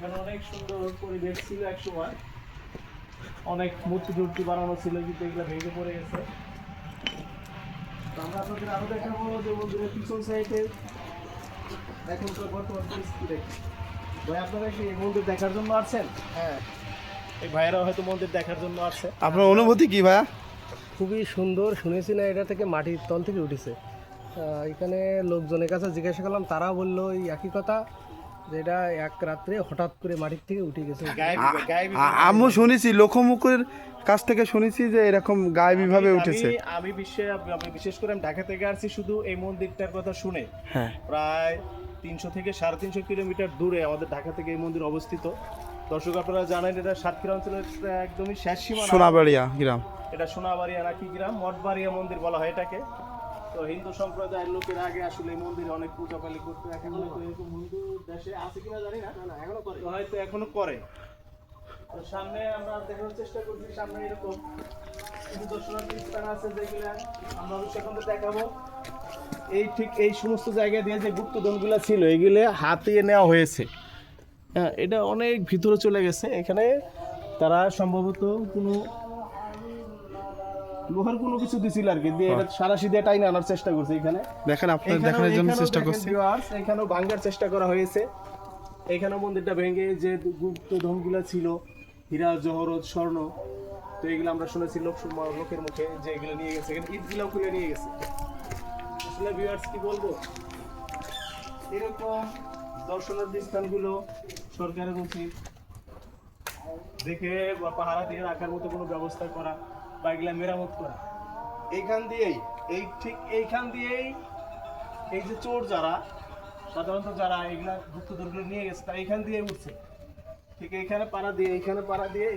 এখানে অনেক সুন্দর পরিবেশ ছিল এক সময় অনেক মূর্তি টুর্তি বানানো ছিল কিন্তু এগুলো ভেঙে পড়ে গেছে। আমরা আপনাদের আরও দেখাবো যে মন্দিরের পিছন সাইডে এখনকার বর্তমান পরিস্থিতি দেখি। ভাই আপনারা কি মন্দির দেখার জন্য আসছেন? হ্যাঁ। এই ভাইয়েরা হয়তো মন্দির দেখার জন্য আসছে। আপনার অনুভূতি কি ভাইয়া? খুবই সুন্দর শুনেছি না এটা থেকে মাটির তল থেকে উঠেছে। এখানে লোকজনের কাছে জিজ্ঞাসা করলাম তারা বলল এই একই কথা। যে এটা এক রাত্রে হঠাৎ করে মাটির থেকে উঠে গেছে। গায়েবী- গায়েবী আমি শুনেছি লোকমুখের কাছ থেকে শুনেছি যে এরকম গায়েবী ভাবে আমি- উঠেছে আমি বিশেষ করে আমি ঢাকা থেকে আসছি শুধু এই মন্দিরটার কথা শুনে। হ্যাঁ। প্রায় তিনশো থেকে সাড়ে তিনশো কিলোমিটার দূরে আমাদের ঢাকা থেকে এই মন্দির অবস্থিত। দর্শক আপনারা জানেন এটা সাতক্ষীরা অঞ্চলের একদমই শেষ সীমানা। সোনাবাড়িয়া গ্রাম। এটা সোনাবাড়িয়া নাকি গ্রাম? মঠবাড়িয়া মন্দির বলা হয় এটাকে। তো হিন্দু সম্প্রদায়ের লোকেরা আগে আসলে এই মন্দিরে অনেক পূজা পালি করতো এখন হয়তো এরকম হিন্দু দেশে আছে কিনা জানি না। না এখনও করে। হয়তো এখনও করে। তো সামনে আমরা দেখানোর চেষ্টা করছি সামনে এরকম কিছু দর্শনার্থী স্থান আছে যেগুলো আমরা সেখান দেখাবো। এই ঠিক এই সমস্ত জায়গা দিয়ে যে গুপ্ত গুপ্তধনগুলো ছিল এগুলো হাতিয়ে নেওয়া হয়েছে। হ্যাঁ এটা অনেক ভিতরে চলে গেছে। এখানে তারা সম্ভবত কোনো লোহার কোনো কিছু দিছিল আর কি দিয়ে এটা সারাশি দিয়ে টাইনে আনার চেষ্টা করছে এখানে। দেখেন আপনার দেখানোর জন্য চেষ্টা করছি। এখানেও ভাঙ্গার চেষ্টা করা হয়েছে। এখানেও মন্দিরটা ভেঙে যে গুপ্ত ধনগুলো ছিল হীরা জহরত স্বর্ণ তো এগুলো আমরা শুনেছি লোক লোকের মুখে যে এগুলো নিয়ে গেছে। এখানে ঈদগুলো খুলে নিয়ে গেছে। আসলে ভিউয়ার্স কি বলব? এরকম দর্শনার্থী স্থানগুলো সরকারের উচিত। দেখে বা পাহারা দিয়ে রাখার মতো কোনো ব্যবস্থা করা। বা এগুলা মেরামত করা। এইখান দিয়েই, এই ঠিক এইখান দিয়েই এই যে চোর যারা, সাধারণত যারা এগুলা গুপ্তধনগুলো নিয়ে গেছে, তারা এইখান দিয়ে উঠছে। ঠিক এইখানে পাড়া দিয়ে, এইখানে পাড়া দিয়ে